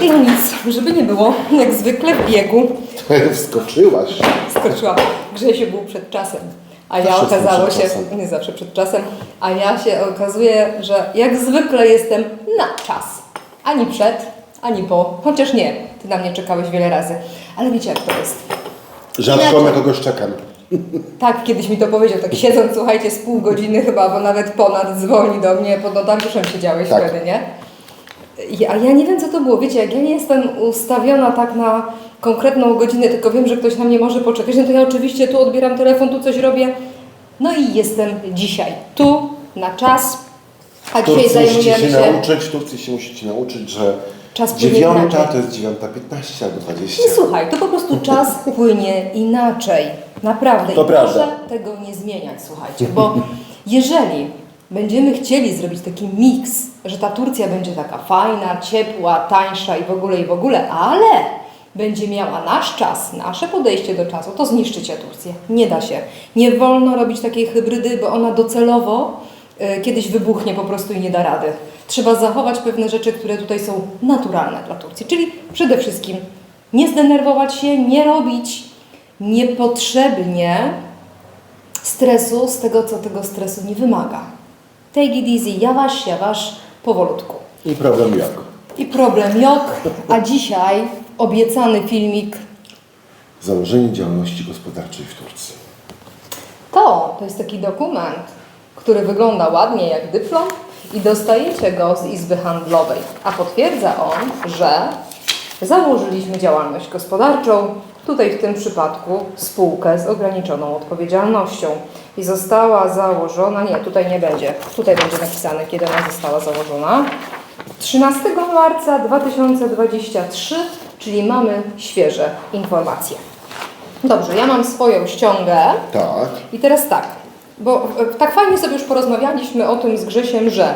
No nic, żeby nie było, jak zwykle w biegu Wskoczyłaś. skoczyłam. Grzesiu był przed czasem. A ja Zawsze okazało się, nie zawsze przed czasem, a ja się okazuje, że jak zwykle jestem na czas. Ani przed, ani po. Chociaż nie, ty na mnie czekałeś wiele razy. Ale wiecie jak to jest. Rzadko na kogoś czekam. Tak, kiedyś mi to powiedział, tak siedząc, słuchajcie, z pół godziny chyba, bo nawet ponad dzwoni do mnie, pod notariuszem siedziałeś Tak. wtedy, nie? I- A ja nie wiem, co to było. Wiecie, jak ja nie jestem ustawiona tak na konkretną godzinę, tylko wiem, że ktoś na mnie może poczekać, no to ja oczywiście tu odbieram telefon, tu coś robię. No i jestem dzisiaj tu, na czas, a dzisiaj Turcy musicie zajmujemy się się... nauczyć, Turcy się musicie nauczyć, że Czas płynie dziewiąta to jest dziewiąta piętnaście albo dwadzieścia. Nie słuchaj, to po prostu czas płynie inaczej. Naprawdę. To I prawda. proszę tego nie zmieniać, słuchajcie, bo jeżeli będziemy chcieli zrobić taki miks, że ta Turcja będzie taka fajna, ciepła, tańsza i w ogóle, i w ogóle, ale będzie miała nasz czas, nasze podejście do czasu, to zniszczycie Turcję. Nie da się. Nie wolno robić takiej hybrydy, bo ona docelowo y, kiedyś wybuchnie po prostu i nie da rady. Trzeba zachować pewne rzeczy, które tutaj są naturalne dla Turcji, czyli przede wszystkim nie zdenerwować się, nie robić niepotrzebnie stresu z tego, co tego stresu nie wymaga. It easy, jawasz, jawasz, powolutku. I problem jak? I problem jok, a dzisiaj obiecany filmik Założenie działalności gospodarczej w Turcji. To, to jest taki dokument, który wygląda ładnie jak dyplom i dostajecie go z Izby Handlowej, a potwierdza on, że założyliśmy działalność gospodarczą, tutaj w tym przypadku spółkę z ograniczoną odpowiedzialnością i została założona, nie, tutaj nie będzie, tutaj będzie napisane, kiedy ona została założona. 13 marca 2023, czyli mamy świeże informacje. Dobrze, ja mam swoją ściągę. Tak. I teraz tak, bo e, tak fajnie sobie już porozmawialiśmy o tym z Grzesiem, że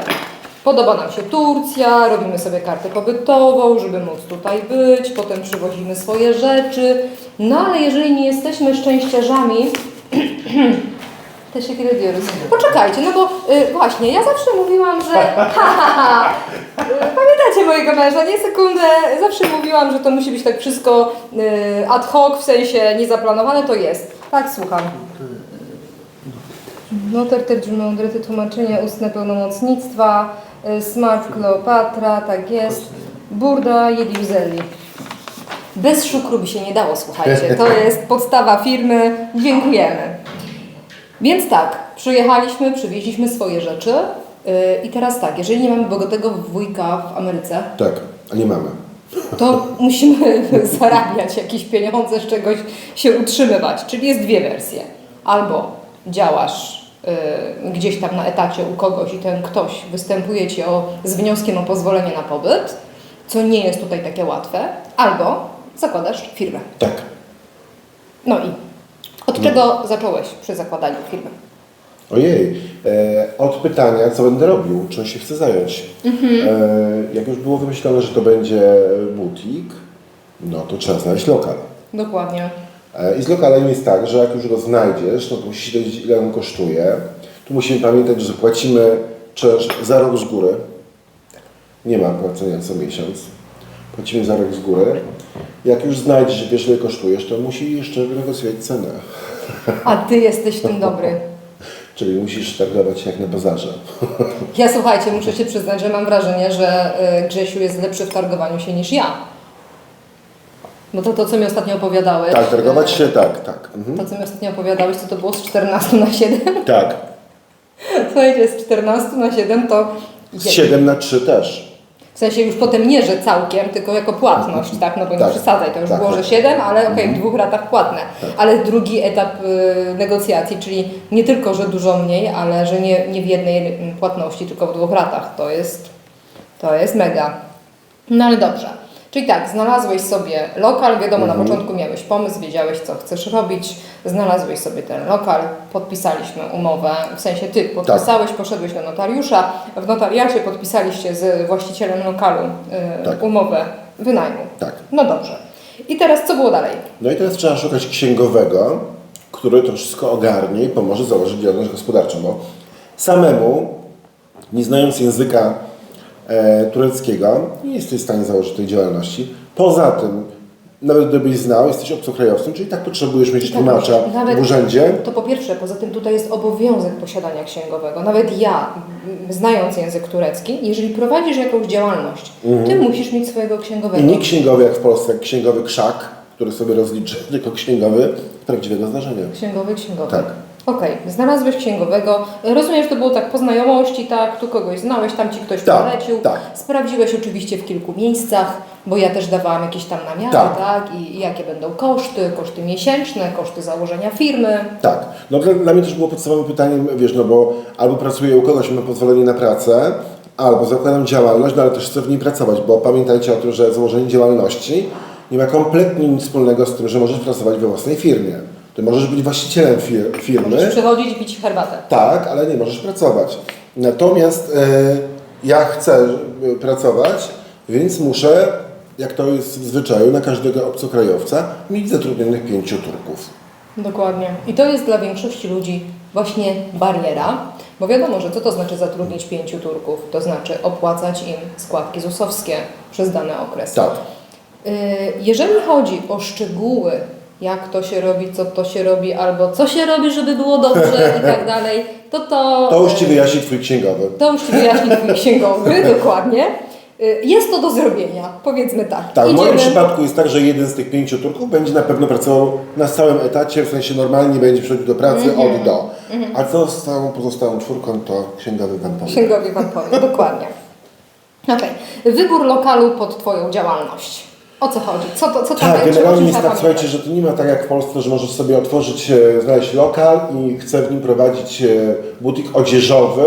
podoba nam się Turcja, robimy sobie kartę pobytową, żeby móc tutaj być, potem przywozimy swoje rzeczy, no ale jeżeli nie jesteśmy szczęściarzami, Poczekajcie, no bo y, właśnie, ja zawsze mówiłam, że. Ha, ha, ha. Pamiętacie mojego męża, nie sekundę. Zawsze mówiłam, że to musi być tak wszystko y, ad hoc, w sensie niezaplanowane, to jest. Tak, słucham. Noter terjuma udryty tłumaczenie ustne pełnomocnictwa, y, Smart Kleopatra, tak jest. Burda Jediuzelli. Bez szukru by się nie dało, słuchajcie. To jest podstawa firmy. Dziękujemy. Więc tak, przyjechaliśmy, przywieźliśmy swoje rzeczy yy, i teraz tak, jeżeli nie mamy bogatego wujka w Ameryce, Tak, a nie mamy. to musimy zarabiać jakieś pieniądze, z czegoś się utrzymywać. Czyli jest dwie wersje. Albo działasz yy, gdzieś tam na etacie u kogoś i ten ktoś występuje Ci o, z wnioskiem o pozwolenie na pobyt, co nie jest tutaj takie łatwe, albo zakładasz firmę. Tak. No i od czego zacząłeś przy zakładaniu firmy? Ojej, e, od pytania, co będę robił, czym się chcę zająć. Mhm. E, jak już było wymyślone, że to będzie butik, no to trzeba znaleźć lokal. Dokładnie. E, I z lokalem jest tak, że jak już go znajdziesz, no to musisz wiedzieć, ile on kosztuje. Tu musimy pamiętać, że płacimy czynsz za rok z góry. Nie ma płacenia co miesiąc. Płacimy za rok z góry. Jak już znajdziesz, wiesz, ile kosztujesz, to musisz jeszcze wynegocjować cenę. A Ty jesteś w tym dobry. Czyli musisz targować się jak na bazarze. Ja słuchajcie, muszę się przyznać, że mam wrażenie, że y, Grzesiu jest lepszy w targowaniu się niż ja. Bo to, to co mi ostatnio opowiadałeś. Tak, targować y, się, tak, tak. Mhm. To, co mi ostatnio opowiadałeś, to to było z 14 na 7. Tak. Słuchajcie, z 14 na 7 to. Z 7 na 3 też. W sensie już potem nie, że całkiem, tylko jako płatność, tak? No bo nie Tak. przesadzaj, to już Tak, było, że tak. 7, ale okej, w dwóch ratach płatne. Ale drugi etap y, negocjacji, czyli nie tylko, że dużo mniej, ale że nie, nie w jednej płatności, tylko w dwóch ratach. To jest, to jest mega. No ale dobrze. Czyli tak, znalazłeś sobie lokal, wiadomo, na początku miałeś pomysł, wiedziałeś, co chcesz robić, znalazłeś sobie ten lokal, podpisaliśmy umowę, w sensie ty podpisałeś, poszedłeś do notariusza, w notariacie podpisaliście z właścicielem lokalu y, Tak. umowę wynajmu. Tak. No dobrze. I teraz co było dalej? No i teraz trzeba szukać księgowego, który to wszystko ogarnie i pomoże założyć działalność gospodarczą, bo samemu, nie znając języka tureckiego, nie jesteś w stanie założyć tej działalności. Poza tym, nawet gdybyś znał, jesteś obcokrajowcem, czyli tak potrzebujesz mieć tak tłumacza w urzędzie. To po pierwsze, poza tym tutaj jest obowiązek posiadania księgowego. Nawet ja, znając język turecki, jeżeli prowadzisz jakąś działalność, ty musisz mieć swojego Mhm. I księgowego. nie księgowy jak w Polsce, jak księgowy krzak, który sobie rozliczy, tylko księgowy prawdziwego zdarzenia. Księgowy, księgowy. Tak. Okej, znalazłeś księgowego. Rozumiem, że to było tak po znajomości, tak? Tu kogoś znałeś, tam ci ktoś Tak, polecił. tak. Sprawdziłeś oczywiście w kilku miejscach, bo ja też dawałam jakieś tam namiary, tak? Tak. I, I jakie będą koszty, koszty miesięczne, koszty założenia firmy. Tak. No dla, dla mnie też było podstawowym pytaniem, wiesz, no bo albo pracuję u kogoś, mam pozwolenie na pracę, albo zakładam działalność, no ale też chcę w niej pracować, bo pamiętajcie o tym, że założenie działalności nie ma kompletnie nic wspólnego z tym, że możesz pracować we własnej firmie. Ty możesz być właścicielem fir- firmy, Możesz przychodzić i pić herbatę. tak, ale nie możesz pracować. Natomiast e, ja chcę e, pracować, więc muszę, jak to jest w zwyczaju na każdego obcokrajowca, mieć zatrudnionych pięciu Turków. Dokładnie. I to jest dla większości ludzi właśnie bariera, bo wiadomo, że co to znaczy zatrudnić pięciu Turków? To znaczy opłacać im składki ZUS-owskie przez dany okres. Tak. Y, Jeżeli chodzi o szczegóły, jak to się robi, co to się robi, albo co się robi, żeby było dobrze i tak dalej, to to... To już Ci wyjaśni Twój księgowy. To już Ci wyjaśni Twój księgowy, dokładnie. Y, Jest to do zrobienia, powiedzmy tak. Tak, w moim Idziemy- przypadku jest tak, że jeden z tych pięciu Turków będzie na pewno pracował na stałym etacie, w sensie normalnie będzie przychodził do pracy Mhm. od do. A co z całą pozostałą czwórką, to księgowy Wam powie. Księgowie Wam powie, dokładnie. Okej. Wybór lokalu pod Twoją działalność. O co chodzi? Co, to, co tam Tak, generalnie jest tak, słuchajcie, że to nie ma tak jak w Polsce, że możesz sobie otworzyć, e, znaleźć lokal i chcę w nim prowadzić e, butik odzieżowy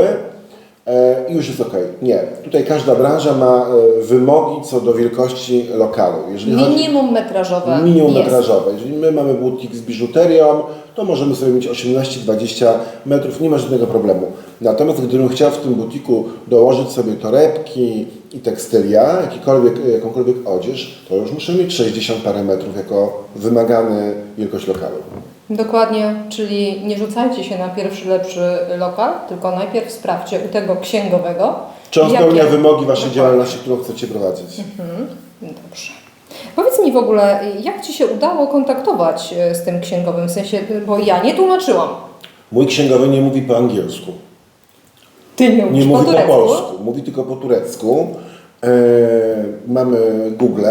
e, i już jest ok. Nie. Tutaj każda branża ma wymogi co do wielkości lokalu. Jeżeli chodzi- Minimum metrażowe Minimum jest. metrażowe. Jeżeli my mamy butik z biżuterią, to możemy sobie mieć 18-20 metrów, nie ma żadnego problemu. Natomiast gdybym chciał w tym butiku dołożyć sobie torebki i tekstylia, jakikolwiek, jakąkolwiek odzież, to już muszę mieć 60 parę metrów jako wymagany wielkość lokalu. Dokładnie, czyli nie rzucajcie się na pierwszy lepszy lokal, tylko najpierw sprawdźcie u tego księgowego. Czy on spełnia wymogi Waszej Dokładnie. działalności, którą chcecie prowadzić? Dobrze. Powiedz mi w ogóle, jak Ci się udało kontaktować e, z tym księgowym, w sensie, bo ja nie tłumaczyłam. Mój księgowy nie mówi po angielsku. Ty nie mówisz Nie mówi po, turecku? polsku, mówi tylko po turecku. E, mamy Google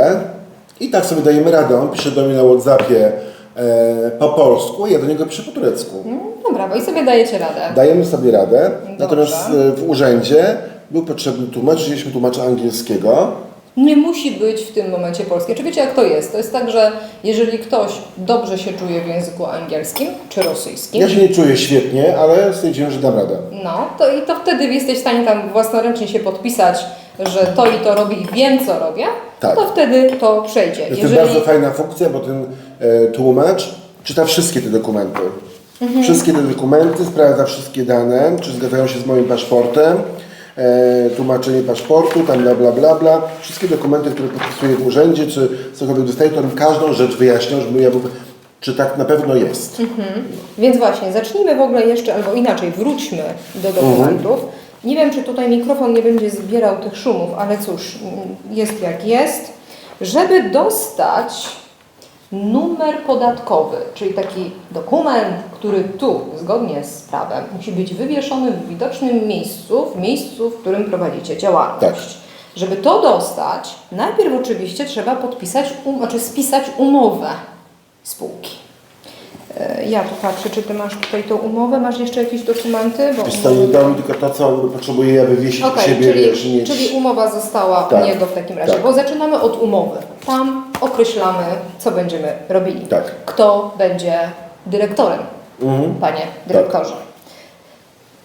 i tak sobie dajemy radę. On pisze do mnie na Whatsappie e, po polsku, ja do niego piszę po turecku. No brawo, i sobie dajecie radę. Dajemy sobie radę, Dobrze. natomiast e, w urzędzie był potrzebny tłumacz, wzięliśmy tłumacza angielskiego. Nie musi być w tym momencie polski. Czy wiecie jak to jest? To jest tak, że jeżeli ktoś dobrze się czuje w języku angielskim czy rosyjskim, Ja się nie czuję świetnie, ale stwierdziłem, że dam radę. no, to i to wtedy jesteś w stanie tam własnoręcznie się podpisać, że to i to robię i wiem co robię, Tak. to wtedy to przejdzie. To jest bardzo fajna funkcja, bo ten e, tłumacz czyta wszystkie te dokumenty. Wszystkie te dokumenty, sprawdza wszystkie dane, czy zgadzają się z moim paszportem, tłumaczenie paszportu, tam bla bla bla bla. Wszystkie dokumenty, które podpisuję w urzędzie, czy cokolwiek dostaję, to on każdą rzecz wyjaśniał, żeby ja był, czy tak na pewno jest. Więc właśnie, zacznijmy w ogóle jeszcze, albo inaczej, wróćmy do dokumentów. Nie wiem, czy tutaj mikrofon nie będzie zbierał tych szumów, ale cóż, jest jak jest. Żeby dostać numer podatkowy, czyli taki dokument, który tu, zgodnie z prawem, musi być wywieszony w widocznym miejscu, w miejscu, w którym prowadzicie działalność. Tak. Żeby to dostać, najpierw oczywiście trzeba podpisać, um, znaczy spisać umowę spółki. E, Ja tu patrzę, czy Ty masz tutaj tą umowę, masz jeszcze jakieś dokumenty? Bo Wiesz co, nie dał mi tylko to, co potrzebuję ja wywiesić u Okej, siebie, czyli, wiesz, mieć... czyli umowa została Tak, u niego w takim razie, tak. bo zaczynamy od umowy. Tam określamy, co będziemy robili. Tak. Kto będzie dyrektorem, Mhm. panie dyrektorze.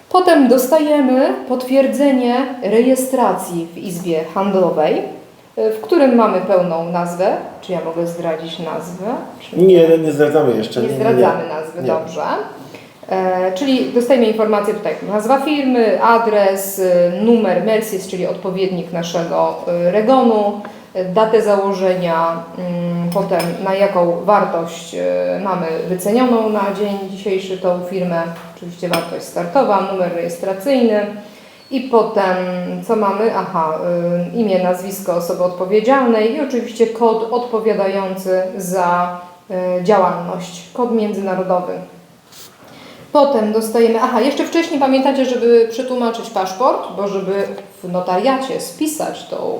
Potem dostajemy potwierdzenie rejestracji w Izbie Handlowej, y, w którym mamy pełną nazwę. Czy ja mogę zdradzić nazwę? Czy Nie, nie zdradzamy jeszcze. nie zdradzamy nazwy, nie. dobrze. E, czyli dostajemy informację tutaj, nazwa firmy, adres, y, numer Mercis, czyli odpowiednik naszego y, regonu, datę założenia, mm, potem na jaką wartość y, mamy wycenioną na dzień dzisiejszy tą firmę, oczywiście wartość startowa, numer rejestracyjny I potem co mamy? Aha, y, imię, nazwisko osoby odpowiedzialnej i oczywiście kod odpowiadający za y, działalność, kod międzynarodowy. Potem dostajemy, aha, jeszcze wcześniej pamiętacie, żeby przetłumaczyć paszport, bo żeby w notariacie spisać tą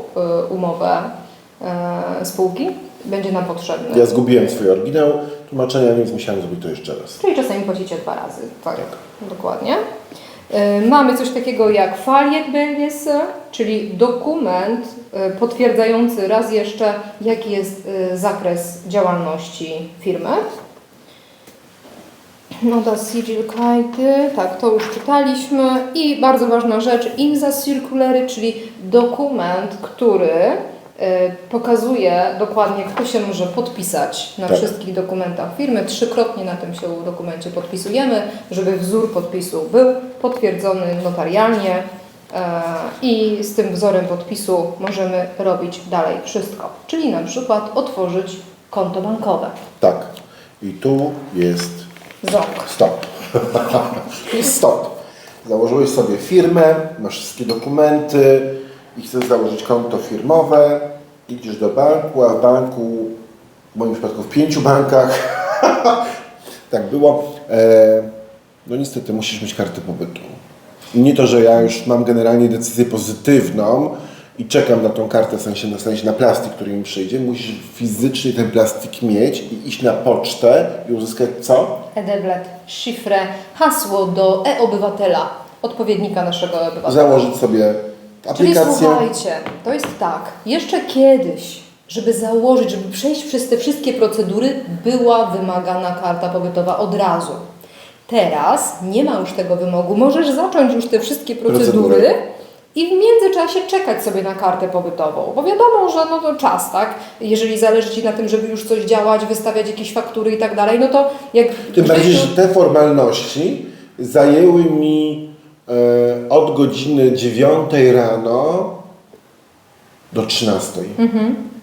umowę spółki, będzie nam potrzebny. Ja zgubiłem swój oryginał tłumaczenia, więc musiałem zrobić to jeszcze raz. Czyli czasami płacicie dwa razy. Tak, dokładnie. Y, Mamy coś takiego jak Falljetbildnisse, czyli dokument y, potwierdzający raz jeszcze, jaki jest zakres działalności firmy. No das Sigilkajty, tak, to już czytaliśmy. I bardzo ważna rzecz, Insa Circulary, czyli dokument, który pokazuje dokładnie, kto się może podpisać na Tak. wszystkich dokumentach firmy. Trzykrotnie na tym się dokumencie podpisujemy, żeby wzór podpisu był potwierdzony notarialnie e, i z tym wzorem podpisu możemy robić dalej wszystko. Czyli na przykład otworzyć konto bankowe. Tak. I tu jest Ząg. stop. Stop. Założyłeś sobie firmę, masz wszystkie dokumenty i chcesz założyć konto firmowe. Idziesz do banku, a w banku, w moim przypadku w pięciu bankach, tak było, e, no niestety musisz mieć kartę pobytu. Nie to, że ja już mam generalnie decyzję pozytywną i czekam na tą kartę, w sensie, w sensie na plastik, który mi przyjdzie. Musisz fizycznie ten plastik mieć i iść na pocztę i uzyskać co? Edeblet, szyfrę, hasło do e-obywatela, odpowiednika naszego e-obywatela. Założyć sobie Czyli słuchajcie, to jest tak, jeszcze kiedyś, żeby założyć, żeby przejść przez te wszystkie procedury, była wymagana karta pobytowa od razu. Teraz nie ma już tego wymogu, możesz zacząć już te wszystkie procedury, Procedury. i w międzyczasie czekać sobie na kartę pobytową, bo wiadomo, że no to czas, tak? Jeżeli zależy Ci na tym, żeby już coś działać, wystawiać jakieś faktury i tak dalej, no to jak... Tym bardziej, że te formalności zajęły mi od godziny 9 rano do 13.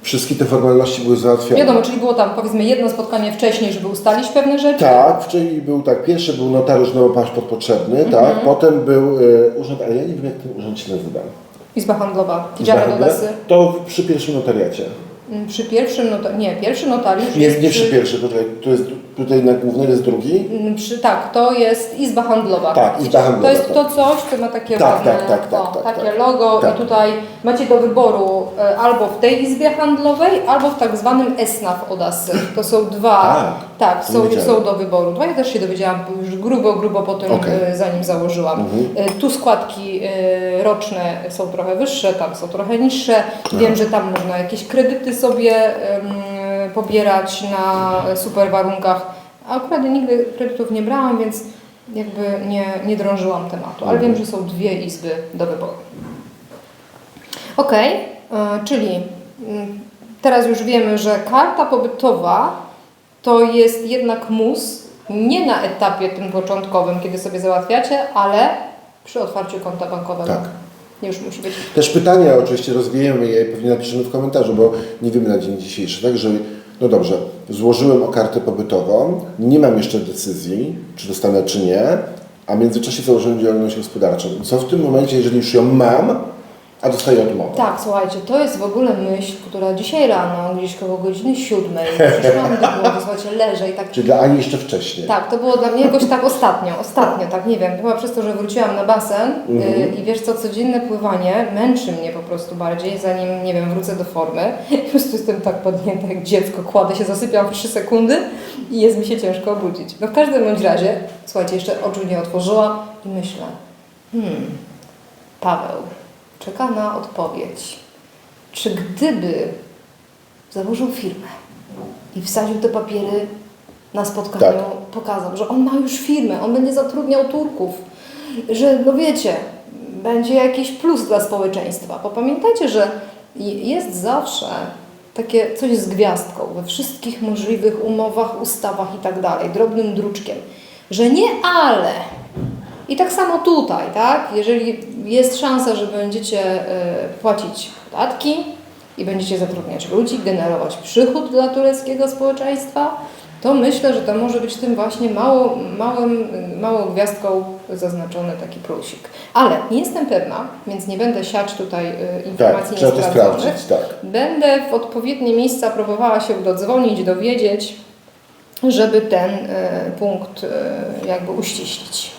Wszystkie te formalności były załatwione. Wiadomo, czyli było tam powiedzmy jedno spotkanie wcześniej, żeby ustalić pewne rzeczy. Tak, czyli był tak, pierwszy był notariusz, no paszport potrzebny, Mhm. tak, potem był e, urząd, ale ja nie wiem jak ten urząd się nazywa. Izba handlowa, Tidziara do Desy. To przy pierwszym notariacie. Mm, Przy pierwszym, nota- nie, pierwszy notariusz Nie, nie przy pierwszym, tutaj, tu jest, tutaj na głównej jest drugi. Mm, Przy, tak, to jest Izba Handlowa. Tak, Izba Handlowa, To jest tak. to coś, co ma takie Tak, ładne, tak, tak, tak, o, tak, takie tak. logo Tak. i tutaj macie do wyboru e, albo w tej Izbie Handlowej, albo w tak zwanym ESNAF Odasy. To są dwa, Tak, tak, są, są do wyboru. Dwa ja też się dowiedziałam już grubo, grubo po tym, Okej. e, zanim założyłam. Mhm. E, Tu składki roczne są trochę wyższe, tam są trochę niższe. Wiem, że tam można jakieś kredyty sobie em, pobierać na super warunkach. A akurat nigdy kredytów nie brałam, więc jakby nie, nie drążyłam tematu. Ale wiem, że są dwie izby do wyboru. Ok, czyli mm, teraz już wiemy, że karta pobytowa to jest jednak mus nie na etapie tym początkowym, kiedy sobie załatwiacie, ale przy otwarciu konta bankowego. Tak. Już musi być. Też pytania oczywiście rozwijemy je pewnie napiszemy w komentarzu, bo nie wiemy na dzień dzisiejszy. Także, no dobrze, złożyłem o kartę pobytową, nie mam jeszcze decyzji, czy dostanę, czy nie, a w międzyczasie założyłem działalność gospodarczą. Co w tym momencie, jeżeli już ją mam, a dostaję odmowę? Tak, słuchajcie, to jest w ogóle myśl, która dzisiaj rano, gdzieś koło godziny siódmej, przyszła mi do głowy, słuchajcie, leżę i tak Czy dla Ani jeszcze wcześniej? Tak, to było dla mnie jakoś tak ostatnio, ostatnio, tak nie wiem, chyba przez to, że wróciłam na basen Mhm. y, i wiesz co, codzienne pływanie męczy mnie po prostu bardziej, zanim, nie wiem, wrócę do formy. Po prostu jestem tak podnięta jak dziecko, kładę się, zasypiam w 3 sekundy i jest mi się ciężko obudzić. No w każdym bądź razie, słuchajcie, jeszcze oczu nie otworzyłam i myślę, hmm, Paweł czeka na odpowiedź. Czy gdyby założył firmę i wsadził te papiery na spotkaniu, Tak. pokazał, że on ma już firmę, on będzie zatrudniał Turków, że no wiecie, będzie jakiś plus dla społeczeństwa. Bo pamiętajcie, że jest zawsze takie coś z gwiazdką we wszystkich możliwych umowach, ustawach i tak dalej, drobnym druczkiem, że nie ale. I tak samo tutaj, tak? Jeżeli jest szansa, że będziecie e, płacić podatki i będziecie zatrudniać ludzi, generować przychód dla tureckiego społeczeństwa, to myślę, że to może być tym właśnie mało, małym, małą gwiazdką zaznaczony taki plusik. Ale nie jestem pewna, więc nie będę siać tutaj y, Tak, informacji to niesprawdzonych. sprawdzić, tak. Będę w odpowiednie miejsca próbowała się dodzwonić, dowiedzieć, żeby ten y, punkt jakby uściślić.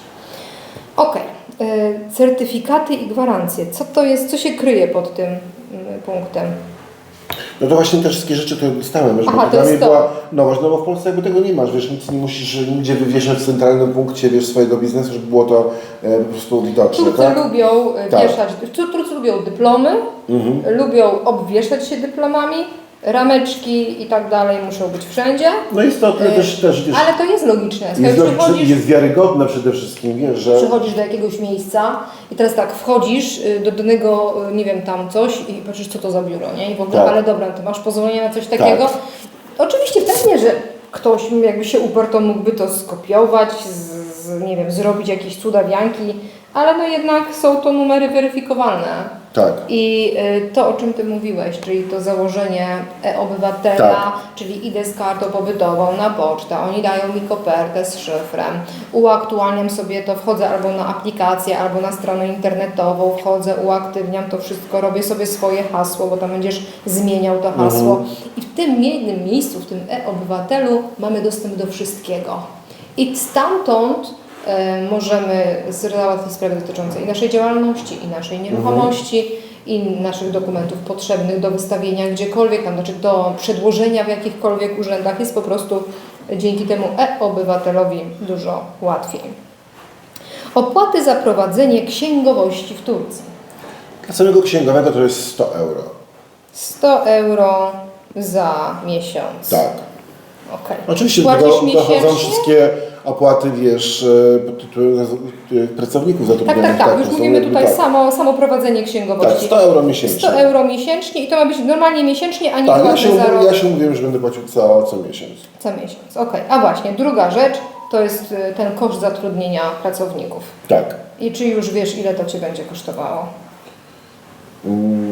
Ok, certyfikaty i gwarancje. Co to jest, co się kryje pod tym y, punktem? No to właśnie te wszystkie rzeczy, które dostałem, żeby Aha, dla mnie to. była nowość, no bo w Polsce jakby tego nie masz, wiesz, nic nie musisz nigdzie wywieszać w centralnym punkcie, wiesz, swojego biznesu, żeby było to e, po prostu widoczne, Turcy tak? lubią y, Tak. wieszać, Turcy lubią dyplomy, Mhm. lubią obwieszać się dyplomami, rameczki i tak dalej muszą być wszędzie. No istotne też, też wiesz, Ale to jest logiczne. Słuchaj, jest, logiczne jest wiarygodne przede wszystkim, wiesz, że... przychodzisz do jakiegoś miejsca i teraz tak, wchodzisz y, do danego, y, nie wiem, tam coś i patrzysz, co to za biuro, nie? I w ogóle, Tak. ale dobra, ty masz pozwolenie na coś takiego. Oczywiście pewnie, że ktoś jakby się uparł, to mógłby to skopiować, z, z, nie wiem, zrobić jakieś cudawianki, ale no jednak są to numery weryfikowalne. Tak. I y, to, o czym Ty mówiłeś, czyli to założenie e-obywatela, Tak. czyli idę z kartą pobytową na pocztę, oni dają mi kopertę z szyfrem, uaktualniam sobie to, wchodzę albo na aplikację, albo na stronę internetową, wchodzę, uaktywniam to wszystko, robię sobie swoje hasło, bo tam będziesz zmieniał to hasło. I w tym jednym miejscu, w tym e-obywatelu mamy dostęp do wszystkiego. I stamtąd możemy załatwić sprawy dotyczące i naszej działalności, i naszej nieruchomości, i naszych dokumentów potrzebnych do wystawienia gdziekolwiek, tam, znaczy do przedłożenia w jakichkolwiek urzędach jest po prostu dzięki temu e-obywatelowi dużo łatwiej. Opłaty za prowadzenie księgowości w Turcji. Dla samego księgowego to jest 100 euro. 100 euro za miesiąc. Tak. Okej. Oczywiście do dochodzą wszystkie opłaty, wiesz, e, pod tytułem e, pracowników Tak, zatrudnionych. tak, tak. Już są mówimy tutaj tak. samo, samo prowadzenie księgowości. Tak, 100 euro miesięcznie. 100 euro miesięcznie i to ma być normalnie miesięcznie, a nie Tak, ja się, za rok ja się umówiłem, że będę płacił co, co miesiąc. co miesiąc. Okej. A właśnie, druga rzecz to jest y, ten koszt zatrudnienia pracowników. Tak. I czy już wiesz, ile to Cię będzie kosztowało? Mm.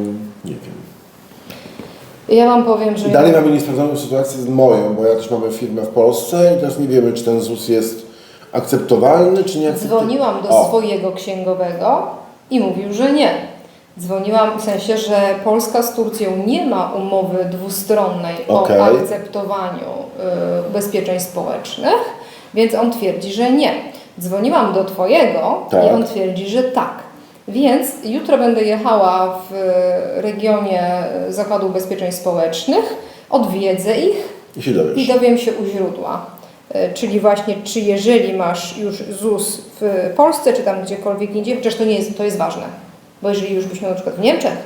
Ja Wam powiem, że... I dalej mamy niesprawdzoną sytuację z moją, bo ja też mamy firmę w Polsce i teraz nie wiemy, czy ten ZUS jest akceptowalny, czy nie akceptowalny. Dzwoniłam do O. swojego księgowego i mówił, że nie. Dzwoniłam w sensie, że Polska z Turcją nie ma umowy dwustronnej Okej. o akceptowaniu y, ubezpieczeń społecznych, więc on twierdzi, że nie. Dzwoniłam do Twojego Tak. i on twierdzi, że tak. Więc jutro będę jechała w regionie Zakładu Ubezpieczeń Społecznych, odwiedzę ich I się dowiesz. i dowiem się u źródła. E, Czyli właśnie, czy jeżeli masz już ZUS w Polsce, czy tam gdziekolwiek indziej, chociaż to nie jest, to jest ważne, bo jeżeli już byś miał na przykład w Niemczech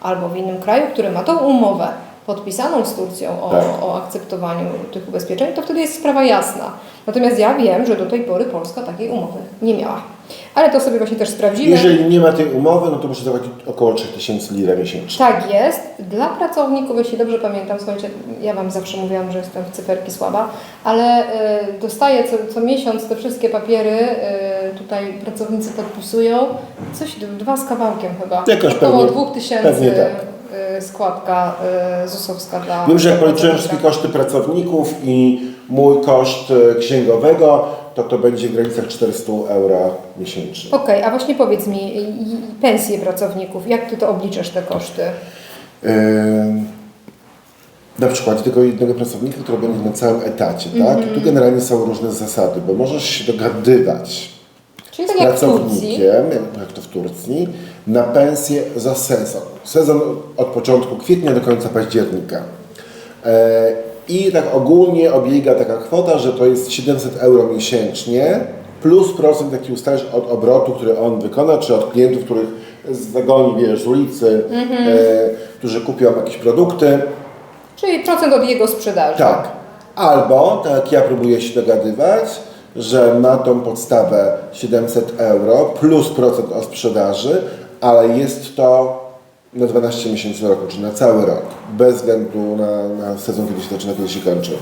albo w innym kraju, który ma tą umowę podpisaną z Turcją o, Tak. o akceptowaniu tych ubezpieczeń, to wtedy jest sprawa jasna. Natomiast ja wiem, że do tej pory Polska takiej umowy nie miała. Ale to sobie właśnie też sprawdzimy. Jeżeli nie ma tej umowy, no to muszę zapłacić około 3000 lira miesięcznie. Tak jest. Dla pracowników, jeśli dobrze pamiętam, słuchajcie, ja Wam zawsze mówiłam, że jestem w cyferki słaba, ale y, dostaję co, co miesiąc te wszystkie papiery, y, tutaj pracownicy podpisują, coś dwa z kawałkiem chyba. Jakoś Około pewnie- dwóch tysięcy pewnie tak. y, składka y, ZUS-owska dla Wiem, że jak policzyłem wszystkie koszty pracowników i mój koszt e, księgowego, to to będzie w granicach 400 euro miesięcznie. Okej, a właśnie powiedz mi, pensje pracowników, jak Ty to obliczasz te koszty? Yy, na przykład tylko jednego pracownika, który będzie na całym etacie, tak? Mhm. Tu generalnie są różne zasady, bo możesz się dogadywać Czyli z tak Turcji. pracownikiem, jak, jak to w Turcji, na pensję za sezon. Sezon od początku kwietnia do końca października. I tak ogólnie obiega taka kwota, że to jest 700 euro miesięcznie plus procent, jaki ustalisz od obrotu, który on wykona, czy od klientów, których zagoni, wiesz, z ulicy, Mhm. e, którzy kupią jakieś produkty. Czyli procent od jego sprzedaży. Tak. Albo, tak ja próbuję się dogadywać, że na tą podstawę 700 euro plus procent od sprzedaży, ale jest to na 12 miesięcy roku, czy na cały rok, bez względu na, na sezon, kiedy się zaczyna, kiedy się kończy.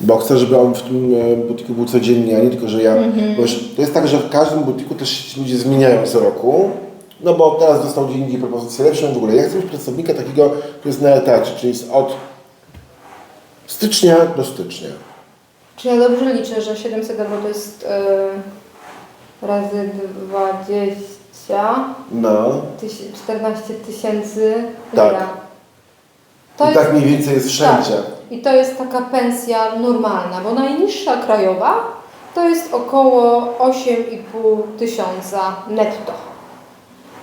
Bo chcę, żeby on w tym e, butiku był codziennie, a nie tylko, że ja... Bo już, to jest tak, że w każdym butiku też ludzie zmieniają co roku. No bo teraz dostał gdzie indziej propozycję lepszą w ogóle. Ja chcę mieć pracownika takiego, który jest na etacie, czyli jest od Stycznia do stycznia. Czy ja dobrze liczę, że 700 euro to jest yy, razy 20, No. tyś- 14 tysięcy Tak. lira. To I jest, tak mniej więcej jest wszędzie. tak. I to jest taka pensja normalna, bo najniższa krajowa to jest około 8,5 tysiąca netto.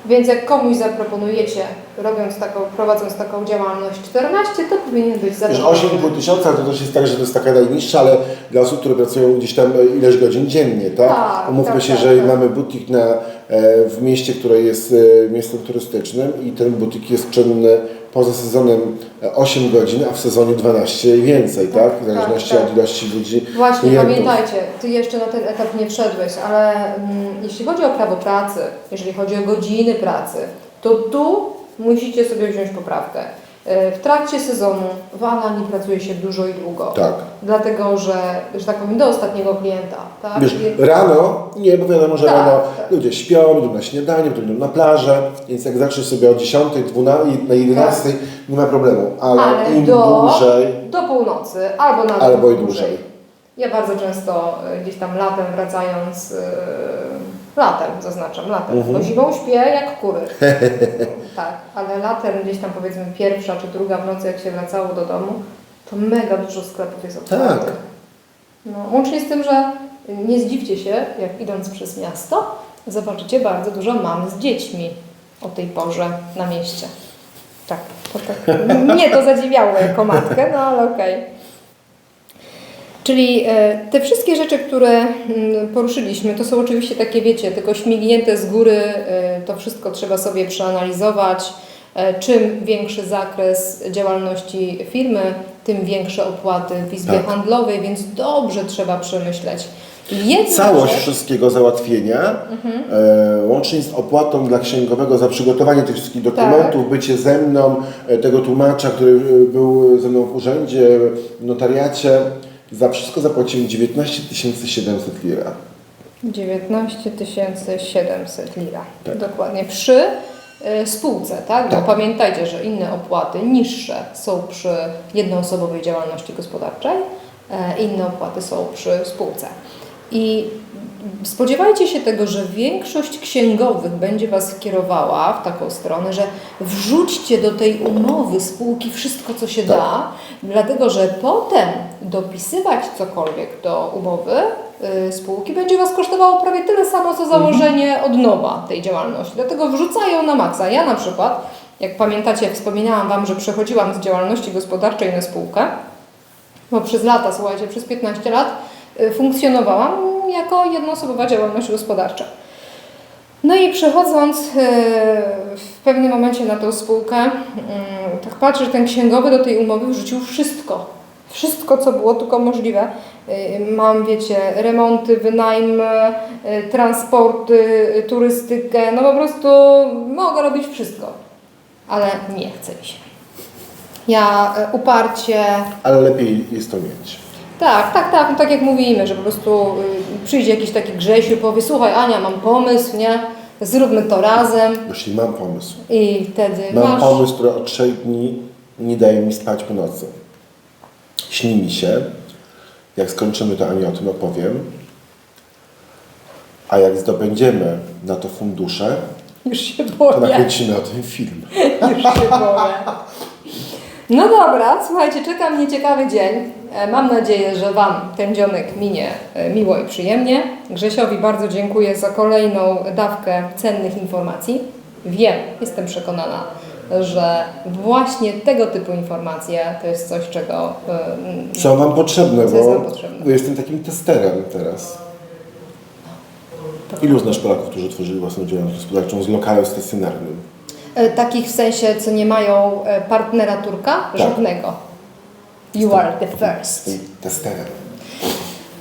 Więc jak komuś zaproponujecie, robiąc taką, prowadząc taką działalność 14, to powinien być zadowolony. 8,5 tysiąca, to też jest tak, że to jest taka najniższa, ale dla osób, które pracują gdzieś tam e, ileś godzin dziennie, tak? Tak, Umówmy tak, się, tak, że tak. mamy butik na, e, w mieście, które jest e, miastem turystycznym i ten butik jest czynny poza sezonem e, 8 godzin, a w sezonie 12 i więcej, tak? W zależności tak. od ilości ludzi. Właśnie, klientów. pamiętajcie, Ty jeszcze na ten etap nie wszedłeś, ale mm, jeśli chodzi o prawo pracy, jeżeli chodzi o godziny pracy, to tu musicie sobie wziąć poprawkę. E, W trakcie sezonu w Alanii pracuje się dużo i długo. Tak. Dlatego, że, że tak powiem, do ostatniego klienta. Tak? Wiesz, rano, nie, bo wiadomo, że Tak, rano tak. ludzie śpią, idą na śniadanie, potem idą na plażę, więc jak zaczniesz sobie o 10, 12, na 11, nie ma problemu, ale, Tak. Ale im do, dłużej, do północy albo nawet albo i dłużej. Ja bardzo często e, gdzieś tam latem wracając, e, latem zaznaczam, latem, Mhm. bo zimą śpię jak kury. tak, ale latem gdzieś tam powiedzmy pierwsza czy druga w nocy jak się wracało do domu, to mega dużo sklepów jest otwartych. Tak. No, łącznie z tym, że nie zdziwcie się, jak idąc przez miasto, zobaczycie bardzo dużo mam z dziećmi o tej porze na mieście. Tak, to tak. Mnie to zadziwiało jako matkę, no ale okej. Czyli e, te wszystkie rzeczy, które mm, poruszyliśmy, to są oczywiście takie, wiecie, tylko śmignięte z góry, e, to wszystko trzeba sobie przeanalizować. E, Czym większy zakres działalności firmy, tym większe opłaty w izbie Tak. handlowej, więc dobrze trzeba przemyśleć. Jedna Całość rzecz- wszystkiego załatwienia, Mhm. e, łącznie z opłatą dla księgowego za przygotowanie tych wszystkich dokumentów, bycie ze mną, tego tłumacza, który był ze mną w urzędzie, w notariacie, za wszystko zapłaciłem 19 700 lira. 19 700 lira. Tak. Dokładnie. Przy y, spółce, tak? Bo Tak. pamiętajcie, że inne opłaty niższe są przy jednoosobowej działalności gospodarczej, e, inne opłaty są przy spółce. I spodziewajcie się tego, że większość księgowych będzie Was kierowała w taką stronę, że wrzućcie do tej umowy spółki wszystko, co się Tak. da, dlatego że potem dopisywać cokolwiek do umowy y, spółki będzie Was kosztowało prawie tyle samo, co założenie od nowa tej działalności. Dlatego wrzucają na maksa. Ja na przykład, jak pamiętacie, wspominałam Wam, że przechodziłam z działalności gospodarczej na spółkę, bo przez lata, słuchajcie, przez 15 lat funkcjonowałam jako jednoosobowa działalność gospodarcza. No i przechodząc y, w pewnym momencie na tą spółkę, mm, tak patrzę, że ten księgowy do tej umowy wrzucił wszystko. Wszystko, co było tylko możliwe. Y, Mam, wiecie, remonty, wynajmy, y, transporty, y, turystykę. No po prostu mogę robić wszystko. Ale nie chce mi się. Ja y, uparcie Ale lepiej jest to mieć. Tak, tak, tak, no tak jak mówimy, że po prostu y, przyjdzie jakiś taki Grzesiu, powie, słuchaj Ania, mam pomysł, nie? Zróbmy to razem Jeśli mam pomysł. i wtedy Mam masz... pomysł, który od trzech dni nie daje mi spać po nocy. Śni mi się, jak skończymy to Ani o tym opowiem, a jak zdobędziemy na to fundusze, Już się to boję, nakręcimy o tym film. już się boję. No dobra, słuchajcie, czeka mnie ciekawy dzień. E, Mam nadzieję, że Wam ten dzionek minie e, miło i przyjemnie. Grzesiowi bardzo dziękuję za kolejną dawkę cennych informacji. Wiem, jestem przekonana, że właśnie tego typu informacje to jest coś, czego e, Są Wam potrzebne, Co bo nam potrzebne? bo jestem takim testerem teraz. Ilu znasz Polaków, którzy otworzyli własną działalność gospodarczą z lokalem stacjonarnym? E, Takich w sensie, co nie mają e, partnera Turka? Żadnego. You are the first. Testerem.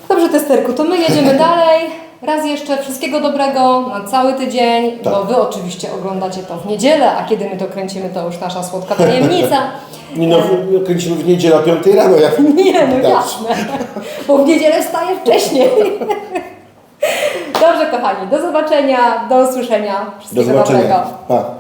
Dobrze, testerku, to my jedziemy dalej. Raz jeszcze wszystkiego dobrego na cały tydzień, Tak. bo Wy oczywiście oglądacie to w niedzielę, a kiedy my to kręcimy, to już nasza słodka tajemnica. Nie no, kręcimy w niedzielę o 5 rano, jak Nie, no Dobrze. jasne, bo w niedzielę wstaję wcześniej. Dobrze, kochani, do zobaczenia, do usłyszenia. Do Wszystkiego zobaczenia. dobrego. Pa.